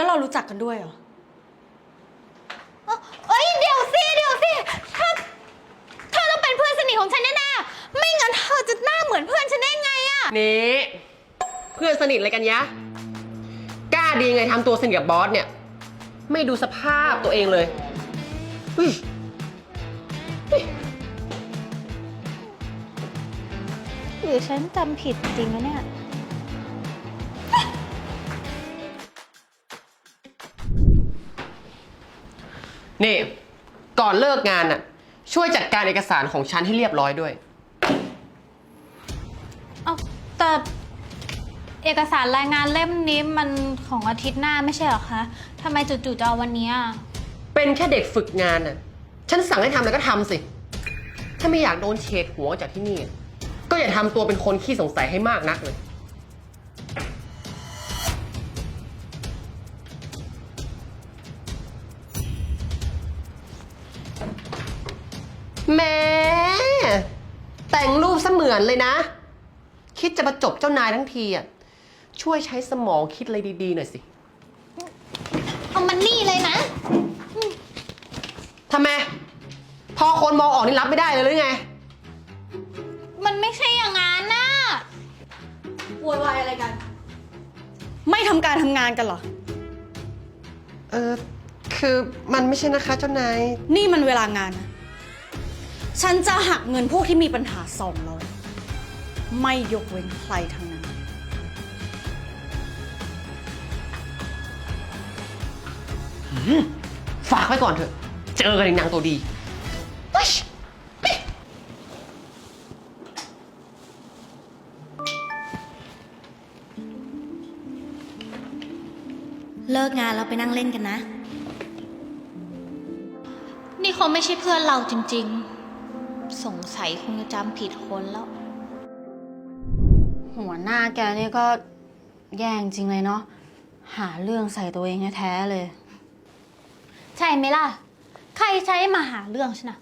แล้วเรารู้จักกันด้วยเหรอ เอ้ยเดี๋ยวสิเดี๋ยวสิเธอเธอต้องเป็นเพื่อนสนิทของฉันแน่ๆไม่งั้นเธอจะหน้าเหมือนเพื่อนฉันได้ไงอะนี่เพื่อนสนิทอะไรกันยะ กล้าดีไงทำตัวสนิทกับบอสเนี่ย ไม่ดูสภาพตัวเองเลยอุ๊ยหรือฉันจำผิดจริงนะเนี่ย นี่ ก่อนเลิกงานน่ะ ช่วยจัดการเอกสารของฉันให้เรียบร้อยด้วย เอาแต่เอกสารรายงานเล่มนี้มันของอาทิตย์หน้าไม่ใช่เหรอคะทำไมจู่ๆจะเอาวันนี้อะเป็นแค่เด็กฝึกงานน่ะ ฉันสั่งให้ทำแล้วก็ทำสิ ถ้าไม่อยากโดนเฉดหัวออกจากที่นี่ ก็อย่าทำตัวเป็นคนขี้สงสัยให้มากนักเลย แหม่แต่งรูปเสมือนเลยนะ คิดจะประจบเจ้านายทั้งทีอะช่วยใช้สมองคิดอะไรดีๆหน่อยสิเอามันนี่เลยนะ ทำไม พอคนมองออกนี่รับไม่ได้เลยหรือไง มันไม่ใช่อย่างนั้นนะโวยวายอะไรกัน ไม่ทำการทำงานกันเหรอ เออ คือมันไม่ใช่นะคะเจ้านาย นี่มันเวลางานนะ ฉันจะหักเงินพวกที่มีปัญหาสองร้อยไม่ยกเว้นใครทั้งนั้น ฝากไว้ก่อนเถอะ เจอกันอีกนางตัวดีเฮ้ยเลิกงานแล้วไปนั่งเล่นกันนะ นี่เขาไม่ใช่เพื่อนเราจริง ๆ สงสัยคงจะจำผิดคนแล้ว หัวหน้าแกนี่ก็แย่จริงเลยเนาะ หาเรื่องใส่ตัวเองแท้ๆเลย ใช่ไหมล่ะ ใครใช้มาหาเรื่องฉันนะ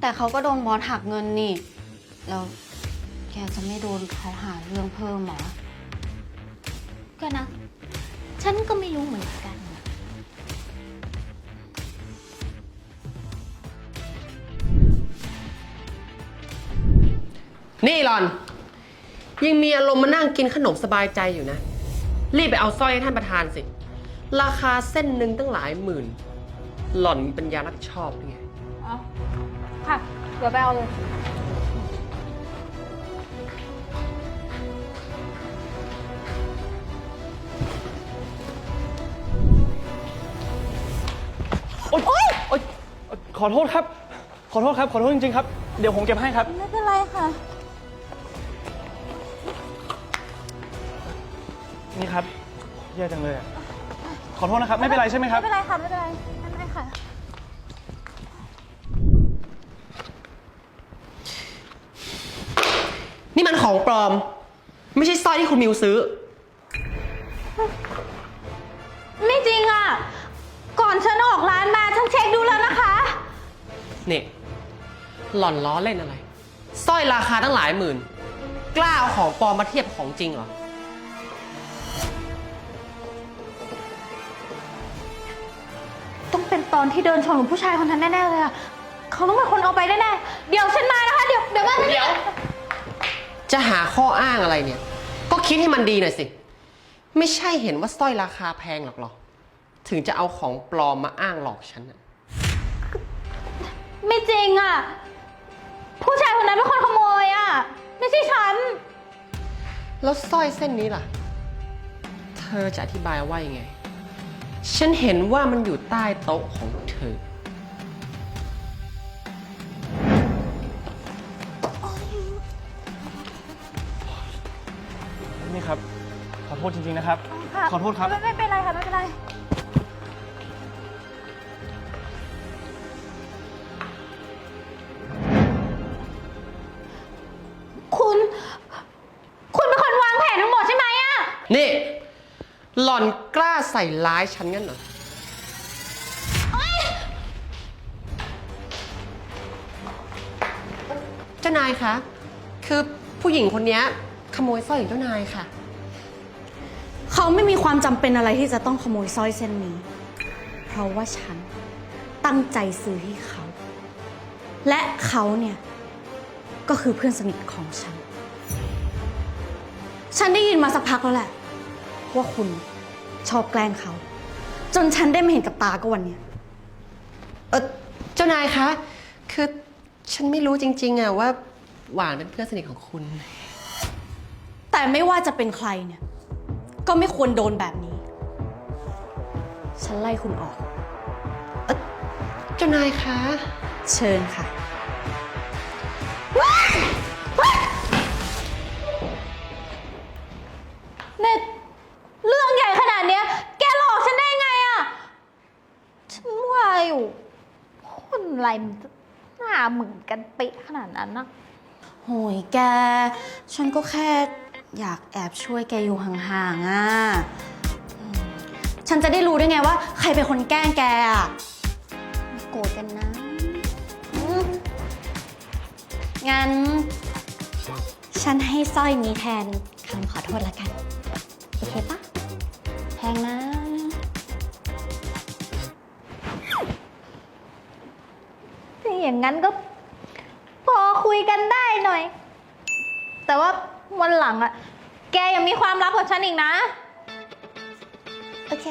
แต่เขาก็โดนบอสหักเงินนี่ แล้วแกจะไม่โดนเขาหาเรื่องเพิ่มเหรอ ก็นะ ฉันก็ไม่รู้เหมือนกัน นะนี่หลอน ยังมีอารมณ์มานั่งกินขนมสบายใจอยู่นะ รีบไปเอาสร้อยให้ท่านประธานสิ ราคาเส้นหนึ่งตั้งหลายหมื่น หล่อนมีปัญญารับผิดชอบหรือไง เอาค่ะ เดี๋ยวไปเอาเลย โอ๊ยโอ๊ยขอโทษครับ ขอโทษครับ ขอโทษจริงๆครับ เดี๋ยวผมเก็บให้ครับ ไม่เป็นไรค่ะ นี่ครับแย่จังเลยอะขอโทษนะครับ ไม่เป็นไรใช่ไหมครับ ไม่เป็นไรค่ะ ไม่เป็นไรไม่เป็นไรค่ะ นี่มันของปลอม ไม่ใช่สร้อยที่คุณมิวซื้อ ไม่จริงอะ ก่อนฉันออกร้านมาฉันเช็คดูแล้วนะคะ เนี่ยหล่อนล้อเล่นอะไรสร้อยราคาตั้งหลายหมื่น กล้าเอาของปลอมมาเทียบของจริงเหรอ ต้องเป็นตอนที่เดินชนกับผู้ชายคนนั้นแน่ๆเลยอะเขาต้องเป็นคนเอาไปแน่ๆเดี๋ยวฉันมานะคะ เดี๋ยวเดี๋ยวมาเดี๋ยว จะหาข้ออ้างอะไรเนี่ย ก็คิดให้มันดีหน่อยสิ ไม่ใช่เห็นว่าสร้อยราคาแพงหรอกหรอ ถึงจะเอาของปลอมมาอ้างหลอกฉันน่ะไม่จริงอะผู้ชายคนนั้นเป็นคนขโมยอะไม่ใช่ฉัน แล้วสร้อยเส้นนี้ล่ะ เธอจะอธิบายว่ายังไง ฉันเห็นว่ามันอยู่ใต้โต๊ะของเธอ นี่ครับ ขอโทษจริง ๆ นะครับค่ะขอโทษครับ ไม่ไม่เป็นไรค่ะไม่เป็นไร คุณ คุณเป็นคนวางแผนทั้งหมดใช่ไหมอะ นี่ หล่อนกล้าใส่ร้ายฉันงั้นเหรอ เจ้านายคะ คือผู้หญิงคนเนี้ยขโมยสร้อยของเจ้านายค่ะ เขาไม่มีความจำเป็นอะไรที่จะต้องขโมยสร้อยเส้นนี้ เพราะว่าฉันตั้งใจซื้อให้เขา และเขาเนี่ย ก็คือเพื่อนสนิทของฉัน ฉันได้ยินมาสักพักแล้วแหละ ว่าคุณ ชอบแกล้งเขา จนฉันได้มาเห็นกับตาก็วันเนี้ยเออเจ้านายคะ คือฉันไม่รู้จริง ๆอะว่าหวานเป็นเพื่อนสนิทของคุณ แต่ไม่ว่าจะเป็นใครเนี่ย ก็ไม่ควรโดนแบบนี้ ฉันไล่คุณออก เจ้านายคะ เชิญค่ะ นั้นนะโหยแก ฉันก็แค่อยากแอบช่วยแกอยู่ห่างๆอะอืมฉันจะได้รู้ได้ไงว่า ใครเป็นคนแกล้งแกอะไม่โกรธกันนะอืมงั้น ฉันให้สร้อยนี้แทนคำขอโทษละกัน โอเคปะแพงนะ ถ้าอย่างนั้นก็ คุยกันได้หน่อย แต่ว่าวันหลังอะแกยังมีความลับกับฉันอีกนะ โอเค